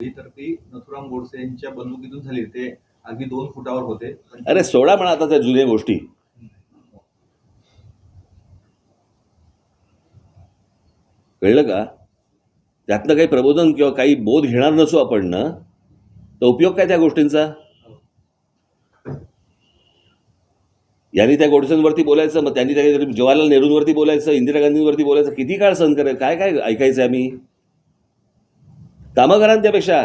तर ती नथुराम गोडसे यांच्या बंदुकीतून झाली ते अगदी दोन फुटावर होते. अरे सोडा म्हणा आता त्या जुन्या गोष्टी. कळलं का? त्यातलं काही प्रबोधन किंवा काही बोध घेणार नसू आपण ना? तर उपयोग काय त्या गोष्टींचा? यांनी त्या गोडसेंवरती बोलायचं मग त्यांनी त्या जवाहरलाल नेहरूंवरती बोलायचं इंदिरा गांधींवरती बोलायचं. किती काळ सहन करायचं काय काय ऐकायचं आम्ही? कामं करा ना त्यापेक्षा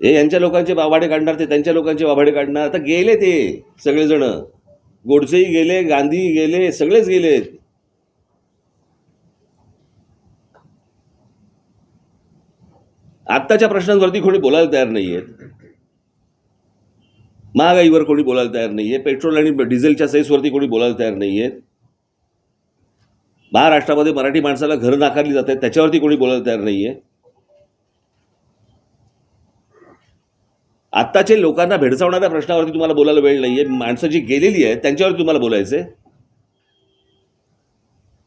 हे यांच्या लोकांचे बाबाडे काढणार ते त्यांच्या लोकांचे बाबाडे काढणार. आता गेले ते सगळेजण. गोडसेही गेले गांधी गेले सगळेच गेले. आत्ताच्या प्रश्नांवरती कोणी बोलायला तयार नाहीये. महागाईवर कोणी बोलायला तयार नाहीये. पेट्रोल आणि डिझेलच्या सेसवरती कोणी बोलायला तयार नाहीये. महाराष्ट्रामध्ये मराठी माणसाला घरं नाकारली जात आहेत त्याच्यावरती कोणी बोलायला तयार नाहीये. आत्ताचे लोकांना भेडसावणाऱ्या प्रश्नावरती तुम्हाला बोलायला वेळ नाहीये. माणसं जी गेलेली आहेत त्यांच्यावरती तुम्हाला बोलायचंय.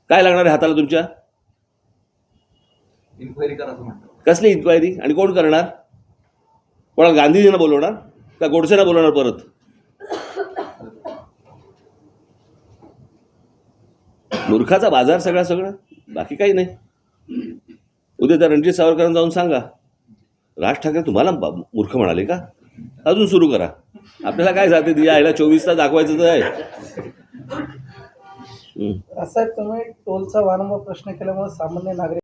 काय लागणार आहे हाताला तुमच्या? इन्क्वायरी करा कसली इन्क्वायरी आणि कोण करणार? कोणा गांधीजींना बोलवणार? का गोडसेना बोलवणार परत? मूर्खाचा बाजार सगळा सगळं? बाकी काही नाही. उद्या त्या रणजित सावरकरांना जाऊन सांगा. राज ठाकरे तुम्हाला मूर्ख म्हणाले का? अजून सुरू करा. आपल्याला काय जाते यायला चोवीस तास दाखवायचं तर आहे. असं तुम्ही टोलचा वारंवार प्रश्न केल्यामुळे सामान्य नागरिक